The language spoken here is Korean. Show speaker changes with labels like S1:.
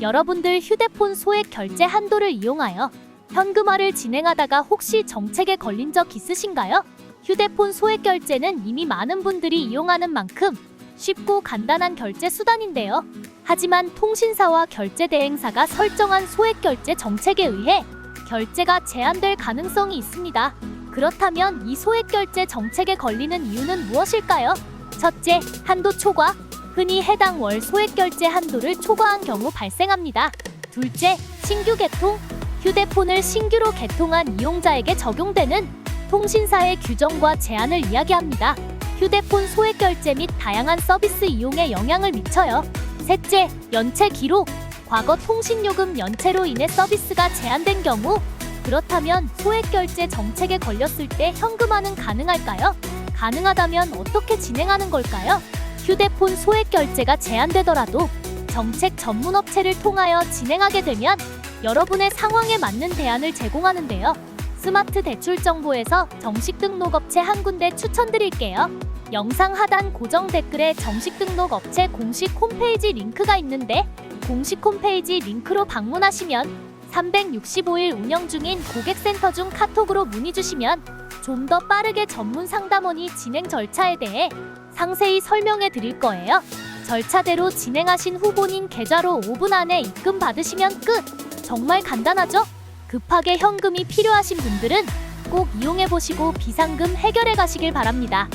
S1: 여러분들 휴대폰 소액 결제 한도를 이용하여 현금화를 진행하다가 혹시 정책에 걸린 적 있으신가요? 휴대폰 소액 결제는 이미 많은 분들이 이용하는 만큼 쉽고 간단한 결제 수단인데요. 하지만 통신사와 결제 대행사가 설정한 소액 결제 정책에 의해 결제가 제한될 가능성이 있습니다. 그렇다면 이 소액 결제 정책에 걸리는 이유는 무엇일까요? 첫째, 한도 초과. 흔히 해당 월 소액 결제 한도를 초과한 경우 발생합니다. 둘째, 신규 개통. 휴대폰을 신규로 개통한 이용자에게 적용되는 통신사의 규정과 제한을 이야기합니다. 휴대폰 소액 결제 및 다양한 서비스 이용에 영향을 미쳐요. 셋째, 연체 기록. 과거 통신요금 연체로 인해 서비스가 제한된 경우 그렇다면 소액 결제 정책에 걸렸을 때 현금화는 가능할까요? 가능하다면 어떻게 진행하는 걸까요? 휴대폰 소액 결제가 제한되더라도 정책 전문 업체를 통하여 진행하게 되면 여러분의 상황에 맞는 대안을 제공하는데요. 스마트 대출 정보에서 정식 등록 업체 한 군데 추천드릴게요. 영상 하단 고정 댓글에 정식 등록 업체 공식 홈페이지 링크가 있는데 공식 홈페이지 링크로 방문하시면 365일 운영 중인 고객센터 중 카톡으로 문의 주시면 좀 더 빠르게 전문 상담원이 진행 절차에 대해 상세히 설명해 드릴 거예요. 절차대로 진행하신 후보님 계좌로 5분 안에 입금 받으시면 끝! 정말 간단하죠? 급하게 현금이 필요하신 분들은 꼭 이용해 보시고 비상금 해결해 가시길 바랍니다.